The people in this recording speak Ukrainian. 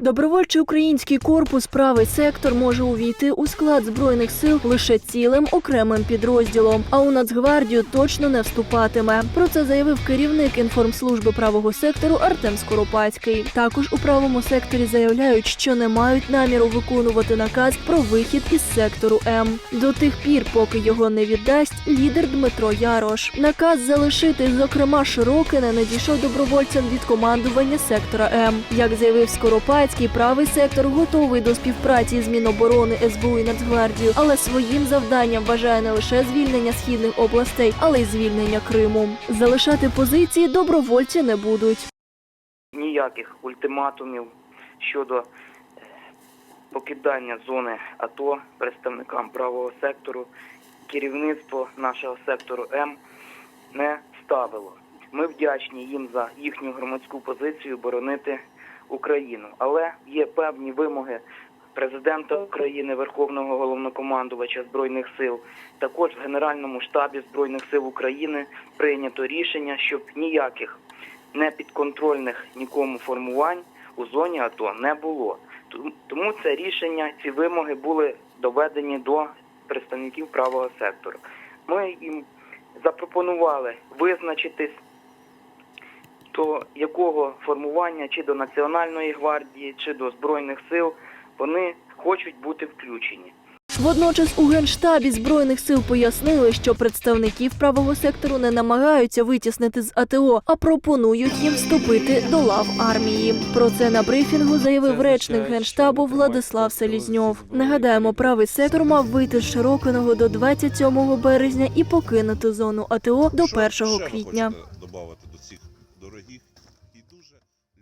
Добровольчий український корпус правий сектор може увійти у склад збройних сил лише цілим окремим підрозділом, а у Нацгвардію точно не вступатиме. Про це заявив керівник інформслужби правого сектору Артем Скоропадський. Також у правому секторі заявляють, що не мають наміру виконувати наказ про вихід із сектору М до тих пір, поки його не віддасть лідер Дмитро Ярош. Наказ залишити, зокрема, Широкине надійшов добровольцям від командування сектора М. Як заявив Скоропадський, правий сектор готовий до співпраці з Міноборони, СБУ і Нацгвардією, але своїм завданням вважає не лише звільнення східних областей, але й звільнення Криму. Залишати позиції добровольці не будуть. ніяких ультиматумів щодо е, покидання зони АТО представникам правого сектору керівництво нашого сектору М не ставило. Ми вдячні їм за їхню громадську позицію боронити Україну, але є певні вимоги президента України, Верховного головнокомандувача збройних сил. Також в Генеральному штабі збройних сил України прийнято рішення, щоб ніяких непідконтрольних нікому формувань у зоні АТО не було. Тому- це рішення, ці вимоги були доведені до представників правого сектору. Ми їм запропонували визначитись до якого формування, чи до Національної гвардії, чи до Збройних сил вони хочуть бути включені. Водночас у генштабі збройних сил пояснили, що представників правого сектору не намагаються витіснити з АТО, а пропонують їм вступити до лав армії. Про це на брифінгу заявив речник генштабу Владислав Селізньов. Нагадаємо, правий сектор мав вийти з Широкиного до 27 березня і покинути зону АТО до 1 Що ви квітня дорогих і дуже.